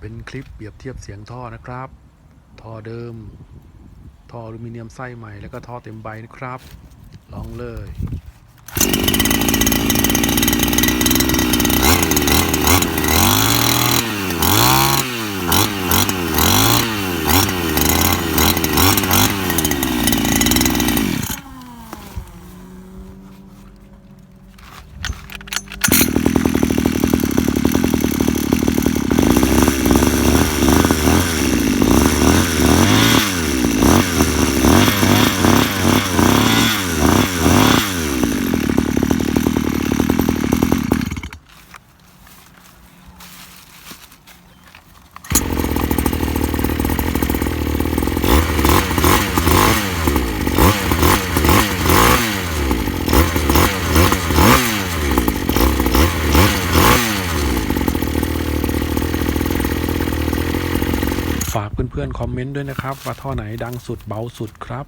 เป็นคลิปเปรียบเทียบเสียงท่อนะครับ ท่อเดิม ท่ออลูมิเนียมไส้ใหม่แล้วก็ท่อเต็มใบนะครับ ลองเลย ฝากเพื่อนๆคอมเมนต์ด้วยนะครับ ว่าท่อไหนดังสุดเบาสุดครับ